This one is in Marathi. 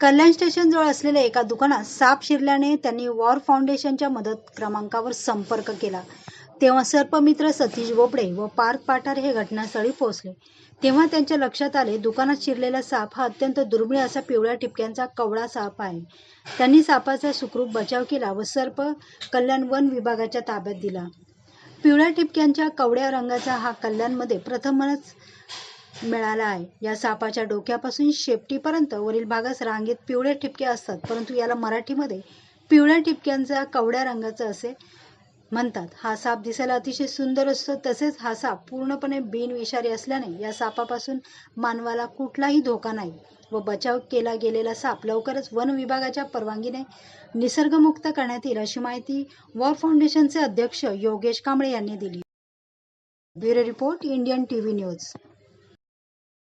कल्याण स्टेशनजवळ असलेल्या एका दुकानात साप शिरल्याने त्यांनी वॉर फाउंडेशनच्या मदत क्रमांकावर संपर्क केला. तेव्हा सर्पमित्र सतीश बोबडे व पार्थ पाठार हे घटनास्थळी पोहोचले. तेव्हा त्यांच्या लक्षात आले दुकानात शिरलेला साप हा अत्यंत दुर्मिळ असा पिवळ्या ठिपक्यांचा कवळा साप आहे. त्यांनी सापाचा सुखरूप बचाव केला व सर्प कल्याण वन विभागाच्या ताब्यात दिला. पिवळ्या ठिपक्यांच्या कवड्या रंगाचा हा कल्याणमध्ये प्रथमच मिळाला आहे या सापाच्या डोक्यापासून शेपटीपर्यंत वरील भागास रांगेत पिवळे ठिपके असतात. परंतु याला मराठीमध्ये पिवळ्या ठिपक्यांचा कवड्या रंगाचा असे म्हणतात. हा साप दिसायला अतिशय सुंदर असतो. तसेच हा साप पूर्णपणे बिनविषारी असल्याने या सापापासून मानवाला कुठलाही धोका नाही व बचाव केला गेलेला साप लवकरच वन विभागाच्या परवानगीने निसर्गमुक्त करण्यात येईल अशी माहिती वॉर फाउंडेशनचे अध्यक्ष योगेश कांबळे यांनी दिली. Bureau report Indian TV news.